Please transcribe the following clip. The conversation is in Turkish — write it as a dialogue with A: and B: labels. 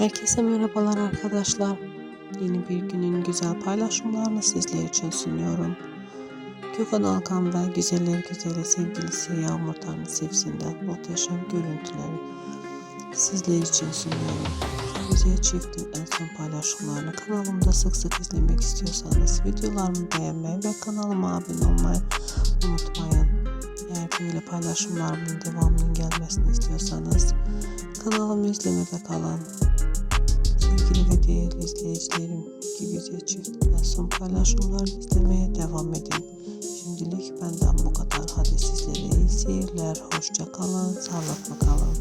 A: Herkese merhabalar arkadaşlar. Yeni bir günün güzel paylaşımlarını sizler için sunuyorum. Gökhan Alkan ve Güzeller Güzeli sevgilisi Yağmur Tanrı muhteşem görüntüleri sizler için sunuyorum. Güzel çiftin en son paylaşımlarını kanalımda sık sık izlemek istiyorsanız videolarımı beğenmeyi ve kanalıma abone olmayı unutmayın. Eğer böyle paylaşımlarımın devamının gelmesini istiyorsanız kanalımı izlemede kalın. Sevgili ve değerli izleyicilerim, çiftin en son paylaşımlarını izlemeye devam edin. Şimdilik benden bu kadar. Hadi sizlere iyi seyirler. Hoşça kalın. Sağlıklı kalın.